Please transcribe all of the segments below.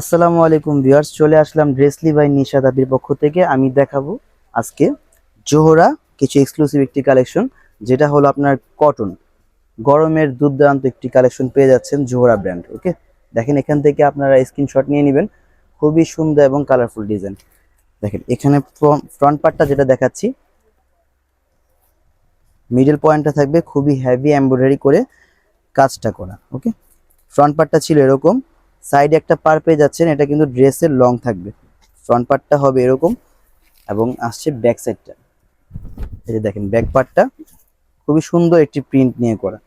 আসসালামু আলাইকুম ভিউয়ার্স, চলে আসলাম ড্রেসলি বাই নিশাদ আবির পক্ষ থেকে। আমি দেখাবো আজকে জোহরা, কিছু এক্সক্লুসিভ একটি কালেকশন যেটা হলো আপনার কটন গরমের দুর্দান্ত একটি কালেকশন পেয়ে যাচ্ছেন জোহরা ব্র্যান্ড ওকে দেখেন এখান থেকে আপনারা স্ক্রিনশট নিয়ে নেবেন। খুবই সুন্দর এবং কালারফুল ডিজাইন দেখেন, এখানে ফ্রন্ট পার্টটা যেটা দেখাচ্ছি মিডল পয়েন্টটা থাকবে খুবই হেভি এমব্রয়ডারি করে কাজটা করা ওকে ফ্রন্ট পার্টটা ছিল এরকম। সাইডে একটা পার পেয়ে যাচ্ছেন, এটা কিন্তু ড্রেসের লং থাকবে। ফ্রন্ট পার্টটা হবে এরকম এবং আসছে ব্যাক সাইডটা এই যে দেখেন ব্যাক পার্টটা খুবই সুন্দর একটি প্রিন্ট নিয়ে করা।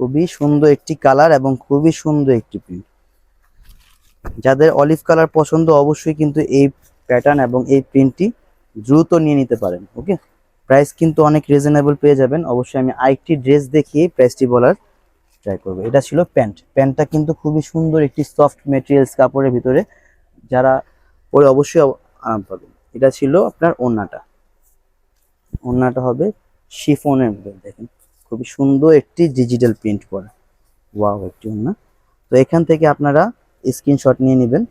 খুবই সুন্দর একটি কালার এবং খুবই সুন্দর একটি প্রিন্ট যাদের অলিভ কালার পছন্দ, অবশ্যই কিন্তু এই প্যাটার্ন এবং এই প্রিন্টটি দ্রুত নিয়ে নিতে পারেন ওকে প্রাইস কিন্তু অনেক রিজনেবল পেয়ে যাবেন। অবশ্যই আমি আরেকটি ড্রেস দেখিয়ে প্রাইসটি বলার ট্রাই করব। এটা ছিল প্যান্ট। প্যান্টটা কিন্তু খুবই সুন্দর একটি সফট মেটেরিয়ালস কাপড়ের ভিতরে। যারা পরে অবশ্যই আরাম পাবেন। এটা ছিল আপনার ওড়নাটা। ওড়নাটা হবে শিফনের মধ্যে দেখেন। খুবই সুন্দর একটি ডিজিটাল প্রিন্ট করা। ওয়াও একটি ওড়না। তো এখান থেকে আপনারা স্ক্রিনশট নিয়ে নেবেন।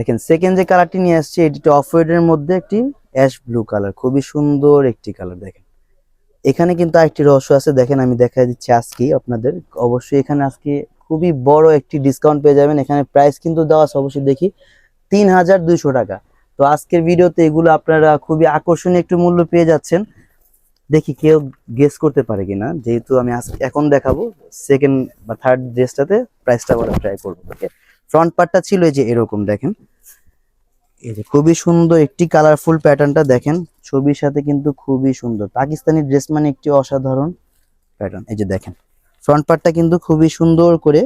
দেখেন সেকেন্ড যে কালারটি নিয়ে আসছে, এটি অফ এর মধ্যে একটি অ্যাশ ব্লু কালার খুবই সুন্দর একটি কালার দেখেন। এখানে কিন্তু আরেকটি রহস্য আছে, দেখেন আমি দেখা দিচ্ছি আজকে আপনাদের। অবশ্যই এখানে আজকে খুবই বড় একটি ডিসকাউন্ট পেয়ে যাবেন, এখানে প্রাইস কিন্তু দেওয়া আছে, অবশ্যই দেখি। তিন হাজার দুইশো টাকা। তো আজকের ভিডিওতে এগুলো আপনারা খুবই আকর্ষণীয় একটু মূল্য পেয়ে যাচ্ছেন। দেখি কেউ গেস করতে পারে কিনা, যেহেতু আমি আজকে এখন দেখাবো সেকেন্ড বা থার্ড ড্রেসটাতে প্রাইসটা বলার ট্রাই করব ওকে ফ্রন্ট পার্টটা ছিল এই যে এরকম, দেখেন। এই যে খুবই সুন্দর একটি কালারফুল প্যাটার্নটা দেখেন। ছবির সাথে কিন্তু খুবই সুন্দর। পাকিস্তানি ড্রেস মানে একটি অসাধারণ প্যাটার্ন এই যে দেখেন ফ্রন্ট পার্টটা কিন্তু খুবই সুন্দর করে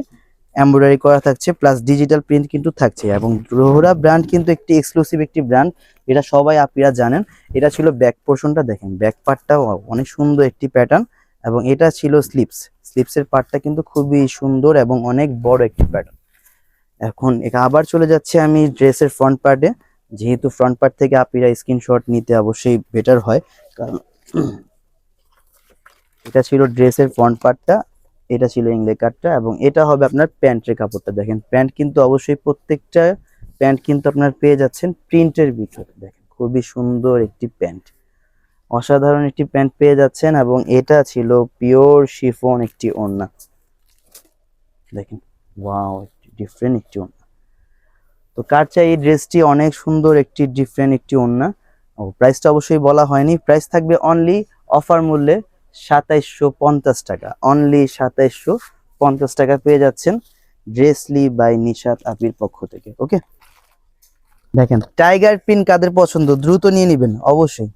এমব্রয়ডারি করা থাকছে প্লাস ডিজিটাল প্রিন্ট কিন্তু থাকছে। এবং রোহরা ব্র্যান্ড কিন্তু একটি এক্সক্লুসিভ একটি ব্র্যান্ড এটা সবাই আপনারা জানেন। এটা ছিল ব্যাক পোর্শনটা দেখেন। ব্যাক পার্টটাও অনেক সুন্দর একটি প্যাটার্ন এবং এটা ছিল স্লিপস স্লিপসের পার্টটা কিন্তু খুবই সুন্দর এবং অনেক বড় একটি প্যাটার্ন এখন আবার চলে যাচ্ছে আমি ড্রেসের ফ্রন্ট পার্টে যেহেতু ফ্রন্ট পার্ট থেকে আপনারা স্ক্রিনশট নিতে অবশ্যই বেটার হয়, কারণ এটা ছিল ড্রেসের ফ্রন্ট পার্টটা এটা ছিল ইংলে কাটটা এবং এটা হবে আপনার প্যান্টের কাপড়টা। দেখেন প্যান্ট কিন্তু অবশ্যই প্রত্যেকটা প্যান্ট কিন্তু আপনার পেয়ে যাচ্ছেন প্রিন্টের ভিতরে। দেখেন, খুবই সুন্দর একটি প্যান্ট অসাধারণ একটি প্যান্ট পেয়ে যাচ্ছেন এবং এটা ছিল পিওর শিফন একটি ওড়না। দেখেন ওয়াও ডিফারেন্ট একটি ওড়না। তো কার চাই এই ড্রেসটি অনেক সুন্দর একটি ডিফারেন্ট একটি ওড়না। ও প্রাইসটা অবশ্যই বলা হয়নি। প্রাইস থাকবে অনলি অফার মূল্যে সাতাইশশো পঞ্চাশ টাকা। অনলি সাতাইশশো পঞ্চাশ টাকা পেয়ে যাচ্ছেন ড্রেসলি বাই নিশাত আপির পক্ষ থেকে ওকে দেখেন টাইগার পিন কাদের পছন্দ? দ্রুত নিয়ে নেবেন, অবশ্যই।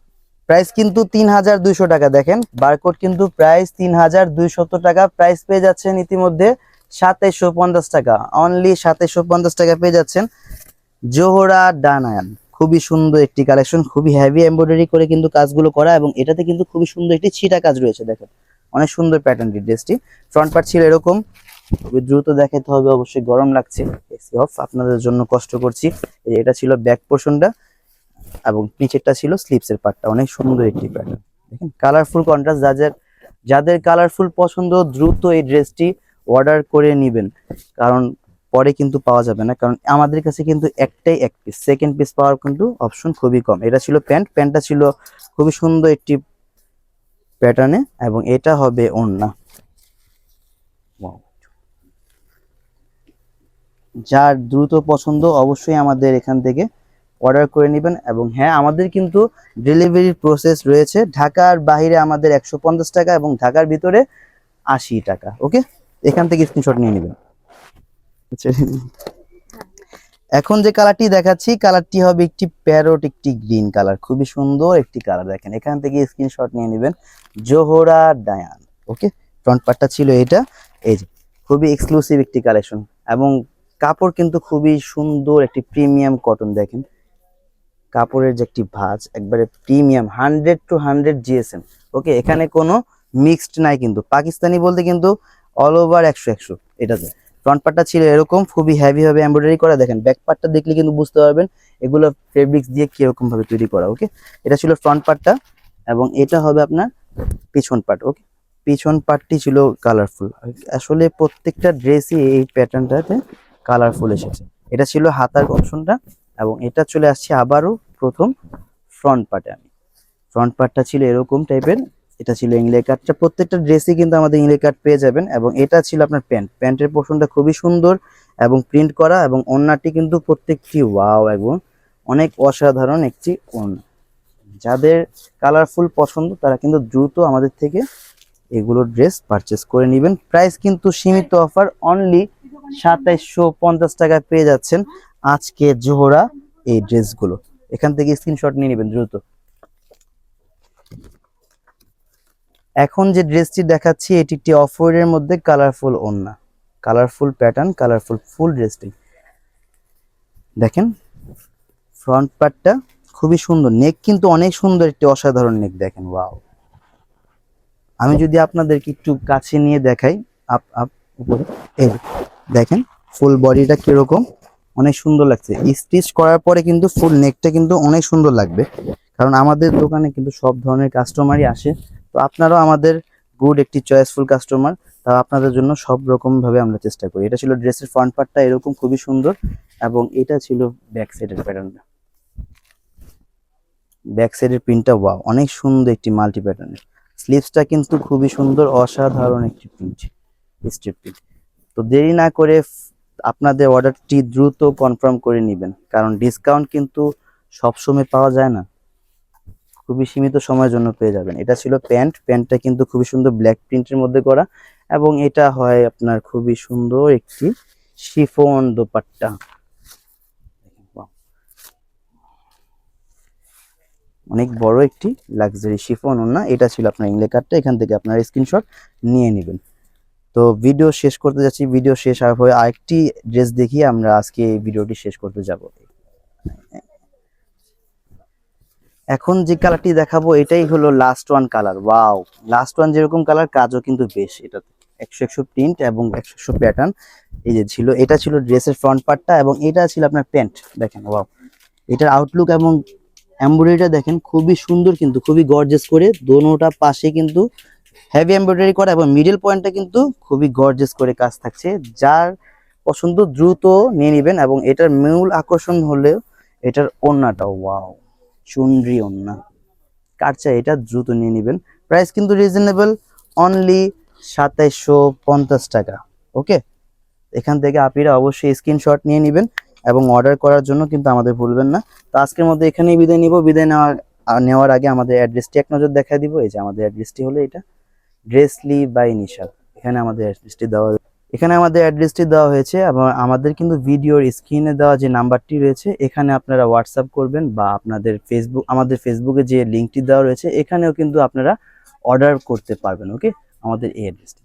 প্রাইস কিন্তু তিন হাজার দুইশো টাকা, দেখেন। বারকোড কিন্তু প্রাইস তিন হাজার দুইশত টাকা। প্রাইস পেয়ে যাচ্ছেন ইতিমধ্যে সাতাইশশো পঞ্চাশ টাকা। অনলি সাতাইশশো পঞ্চাশ টাকা পেয়ে যাচ্ছেন জোহরা ডানায়ান খুবই সুন্দর একটি কালেকশন খুবই হেভি এমব্রয়ডারি করে কিন্তু কাজগুলো করা এবং এটাতে কিন্তু খুবই সুন্দর একটি ছিটা কাজ রয়েছে, দেখেন। অনেক সুন্দর প্যাটার্নটি ড্রেসটি ফ্রন্ট পার্ট ছিল এরকম। খুবই দ্রুত দেখাতে হবে, অবশ্যই গরম লাগছে। এসি অফ আপনাদের জন্য কষ্ট করছি। এটা ছিল ব্যাক পোর্শনটা এবং নিচেরটা ছিল স্লিপসের পার্টটা অনেক সুন্দর একটি প্যাটার্ন দেখেন কালারফুল কন্ট্রাস্ট যাদের যাদের কালারফুল পছন্দ, দ্রুত এই ড্রেসটি অর্ডার করে নেবেন, কারণ পরে কিন্তু পাওয়া যাবে না। কারণ আমাদের কাছে কিন্তু একটাই এক পিস সেকেন্ড পিস পাওয়ার কিন্তু অপশন খুবই কম। এটা ছিল প্যান্ট প্যান্টটা ছিল খুবই সুন্দর একটি প্যাটার্নে এবং এটা হবে ওড়না। যার দ্রুত পছন্দ অবশ্যই আমাদের এখান থেকে অর্ডার করে নেবেন এবং হ্যাঁ আমাদের কিন্তু ডেলিভারি প্রসেস রয়েছে। ঢাকার বাইরে আমাদের একশো পঞ্চাশ টাকা এবং ঢাকার ভিতরে আশি টাকা ওকে এখান থেকে স্ক্রিনশট নিয়ে নেবেন। এখন যে কালারটি দেখাচ্ছি কালারটি হবে একটি প্যারোট একটি গ্রিন কালার খুবই সুন্দর একটি কালার দেখেন। এখান থেকে স্ক্রিনশট নিয়ে নেবেন জোহরা ডায়ান ওকে ফ্রন্ট পার্টটা ছিল এটা। এই যে, খুবই এক্সক্লুসিভ একটি কালেকশন এবং কাপড় কিন্তু খুবই সুন্দর একটি প্রিমিয়াম কটন দেখেন। কাপড়ের যে একটি ভাঁজ, একবারে premium hundred two hundred GSM okay এখানে কোনো মিক্সড নাই কিন্তু। পাকিস্তানি বলতে কিন্তু অল ওভার একশো একশো, এটাতে। ফ্রন্ট পার্টটা ছিল এরকম, খুবই হেভি ভাবে এমব্রয়ডারি করা। দেখেন ব্যাক পার্টটা দেখলে কিন্তু বুঝতে পারবেন এগুলো ফেব্রিক্স দিয়ে কীরকম ভাবে তৈরি করা ওকে এটা ছিল ফ্রন্ট পার্টটা এবং এটা হবে আপনার পিছন পার্ট ওকে পিছন পার্টটি ছিল কালারফুল আসলে প্রত্যেকটা ড্রেসই এই প্যাটার্নটাতে কালারফুল এসেছে। এটা ছিল হাতার অপশনটা এবং এটা চলে আসছে আবারও প্রথম ফ্রন্ট পার্টে আমি। ফ্রন্ট পার্টটা ছিল এরকম টাইপের এটা ছিল ইংলে কাটটা প্রত্যেকটা ড্রেসই কিন্তু আমাদের ইংলে কাট পেয়ে যাবেন এবং এটা ছিল আপনার প্যান্ট। প্যান্টের পোর্শনটা খুবই সুন্দর এবং প্রিন্ট করা এবং ওড়নাটি কিন্তু প্রত্যেকটি ওয়াও এবং অনেক অসাধারণ একটি ওড়না যাদের কালারফুল পছন্দ, তারা কিন্তু দ্রুত আমাদের থেকে এগুলো ড্রেস পারচেস করে নেবেন। প্রাইস কিন্তু সীমিত অফার অনলি সাতাইশশো পঞ্চাশ টাকায় পেয়ে যাচ্ছেন আজকে জোহরা এই ড্রেসগুলো এখান থেকে স্ক্রিনশট নিয়ে নেবেন দ্রুত। এখন যে ড্রেসটি দেখাচ্ছি, এটি একটি অফ এর মধ্যে কালারফুল ওড়না কালারফুল প্যাটার্ন, কালারফুল ফুল ড্রেসটি। দেখেন, ফ্রন্ট পার্টটা খুবই সুন্দর। নেক কিন্তু অনেক সুন্দর, একটি অসাধারণ নেক, দেখেন, ওয়াও। আমি যদি আপনাদেরকে একটু কাছে নিয়ে দেখাই, আপ আপ, উপরে, এই দেখেন, ফুল বডিটা কীরকম, অনেক সুন্দর লাগছে। স্টিচ করার পরে কিন্তু ফুল নেকটা কিন্তু অনেক সুন্দর লাগবে। কারণ আমাদের দোকানে কিন্তু সব ধরনের কাস্টমারই আসে। তো আপনারাও আমাদের গুড একটি চয়েসফুল কাস্টমার তা আপনাদের জন্য সব রকম ভাবে আমরা চেষ্টা করি। এটা ছিল ড্রেসের ফ্রন্ট পার্টটা এরকম খুবই সুন্দর এবং এটা ছিল ব্যাক সাইডের প্যাটার্নটা ব্যাক সাইডের প্রিন্টটা ওয়াও অনেক সুন্দর একটি মাল্টি প্যাটার্নের স্লিভসটা কিন্তু খুবই সুন্দর, অসাধারণ একটি প্রিন্ট স্ট্রিপ প্রিন্ট তো দেরি না করে আপনাদের অর্ডারটি দ্রুত কনফার্ম করে নেবেন, কারণ ডিসকাউন্ট কিন্তু সবসময় পাওয়া যায় না। খুবই সীমিত সময়ের জন্য পেয়ে যাবেন। এটা ছিল প্যান্ট। প্যান্টটা কিন্তু খুবই সুন্দর ব্ল্যাক প্রিন্টের মধ্যে করা এবং এটা হয় আপনার খুবই সুন্দর একটি শিফন দোপাট্টা। অনেক বড় একটি লাক্সারি শিফন ওনা এটা ছিল আপনার ইংলে কার্ডটা এখান থেকে আপনার স্ক্রিনশট নিয়ে নেবেন। তো ভিডিও শেষ করতে যাচ্ছি। ভিডিও শেষ হয়ে আরেকটি ড্রেস দেখিয়ে আমরা আজকে এই ভিডিওটি শেষ করতে যাব। এখন যে কালারটি দেখাবো, এটাই হলো last one colour wow last one যেরকম কালার কাজও কিন্তু বেশ এটা একশো একশো প্রিন্ট এবং একশো একশো প্যাটার্ন এই যে ছিল, এটা ছিল ড্রেসের ফ্রন্ট পার্টটা এবং এটা ছিল আপনার প্যান্ট দেখেন ওয়াও এটার আউটলুক এবং এমব্রয়ডারিটা দেখেন, খুবই সুন্দর কিন্তু, খুবই গর্জেস করে। দোনোটা পাশে কিন্তু হেভি এমব্রয়ডারি করা এবং মিডল পয়েন্টটা কিন্তু খুবই গর্জেস করে কাজ থাকছে। যার পছন্দ দ্রুত নিয়ে নেবেন এবং এটার মূল আকর্ষণ হলেও এটার ওড়নাটা ওয়াও চুনরি ওড়না কার চাই? এটা দ্রুত নিয়ে নেবেন। প্রাইস কিন্তু রিজনেবল অনলি সাতাইশশো পঞ্চাশ টাকা। ওকে এখান থেকে আপনারা অবশ্যই স্ক্রিনশট নিয়ে নেবেন এবং অর্ডার করার জন্য কিন্তু আমাদের ভুলবেন না। তো আজকের মধ্যে এখানেই বিদায় নিব। বিদায় নেওয়ার নেওয়ার আগে আমাদের অ্যাড্রেসটি এক নজর দেখা দিব। এই যে আমাদের অ্যাড্রেসটি হলো এটা। ড্রেসলি বাই নিশাদ এখানে আমাদের অ্যাড্রেসটি দেওয়া এখানে আমাদের অ্যাড্রেসটি দেওয়া হয়েছে এবং আমাদের কিন্তু ভিডিওর স্ক্রিনে দেওয়া যে নাম্বারটি রয়েছে, এখানে আপনারা হোয়াটসঅ্যাপ করবেন বা আপনাদের ফেসবুক আমাদের ফেসবুকে যে লিঙ্কটি দেওয়া রয়েছে, এখানেও কিন্তু আপনারা অর্ডার করতে পারবেন ওকে আমাদের এই অ্যাড্রেসটি